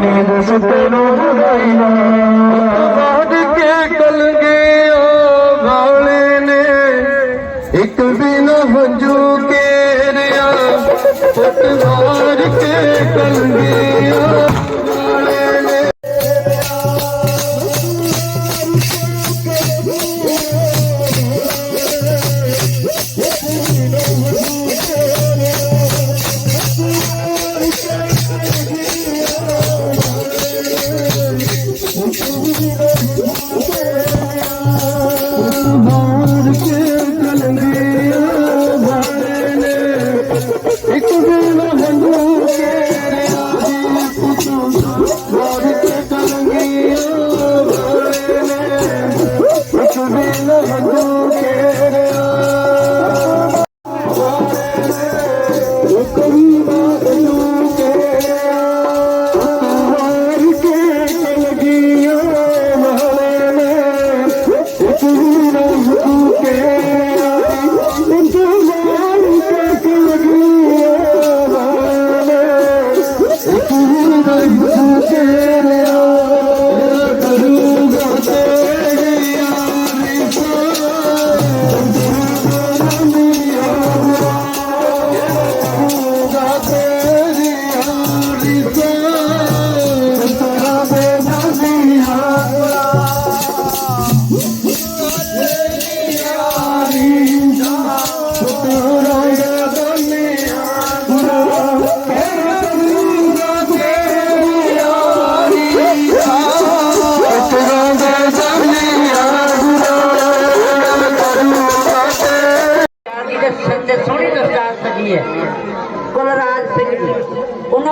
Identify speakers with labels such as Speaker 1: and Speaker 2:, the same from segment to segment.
Speaker 1: ਨੀਂਦ ਸੁੱਤੇ ਨੂੰ ਜਗਾਈਦਾ भर के चल गया भरने एक दिन भंगू के भर के चल गया भरने एक दिन भंगू के कभी बात लू के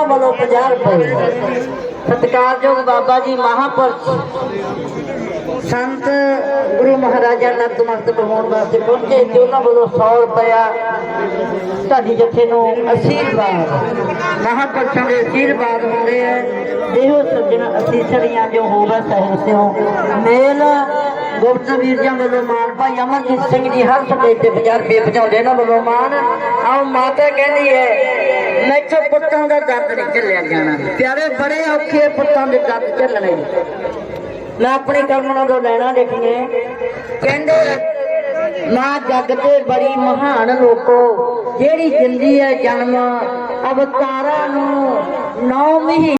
Speaker 1: ਵੱਲੋਂ
Speaker 2: 50 ਰੁਪਏ ਸਤਿਕਾਰਯੋਗ ਬਾਬਾ ਜੀ ਮਹਾਪੁਰਸ਼। ਸੰਤ ਗੁਰੂ ਮਹਾਰਾਜਾ ਨਤਮਸਤਕ ਹੋਣ ਵਾਸਤੇ ਪਹੁੰਚੇ ਤੇ ਉਹਨਾਂ ਵੱਲੋਂ 100 ਰੁਪਇਆ ਤੁਹਾਡੀ ਜੱਥੇ ਨੂੰ ਅਸੀਰਵਾਦ ਮਹਾਪੁਰਸ਼ਾਂ ਦੇ ਅਸੀਰਵਾਦ ਹੁੰਦੇ ਆ। ਇਹੋ ਸੱਜਣ ਅਸੀਸੜੀਆਂ ਜੋ ਹੋਵੇ ਸਹਿਬ ਸਿਓ। ਮੇਲ ਗੁਪਤ ਵੀਰ ਜੀ ਵੱਲੋਂ ਮਾਨ ਭਾਈ ਅਮਰਜੀਤ ਸਿੰਘ ਜੀ ਹਰ ਸਟੇਜ ਤੇ 50 ਰੁਪਏ ਪਹੁੰਚਾਉਂਦੇ ਇਹਨਾਂ ਵੱਲੋਂ ਮਾਨ। ਆਓ ਮਾਤਾ ਕਹਿੰਦੀ ਹੈ, ਮੈਥੋਂ ਪੁੱਤਾਂ ਦਾ ਦਰਦ ਨਹੀਂ ਝੱਲਿਆ ਜਾਣਾ। ਪਿਆਰੇ ਬੜੇ ਔਖੇ ਪੁੱਤਾਂ ਦੇ ਦਰਦ ਝੱਲਣੇ। ਮੈਂ ਆਪਣੀ ਕਰਮਾਂ ਤੋਂ ਲੈਣਾ ਦੇਖੀਏ। ਕਹਿੰਦੇ, ਮਾਂ ਜੱਗ ਤੇ ਬੜੀ ਮਹਾਨ ਲੋਕੋ, ਜਿਹੜੀ ਜਿੰਦੀ ਹੈ ਜਨਮ ਅਵਤਾਰਾਂ ਨੂੰ ਨੌ ਮਹੀਨੇ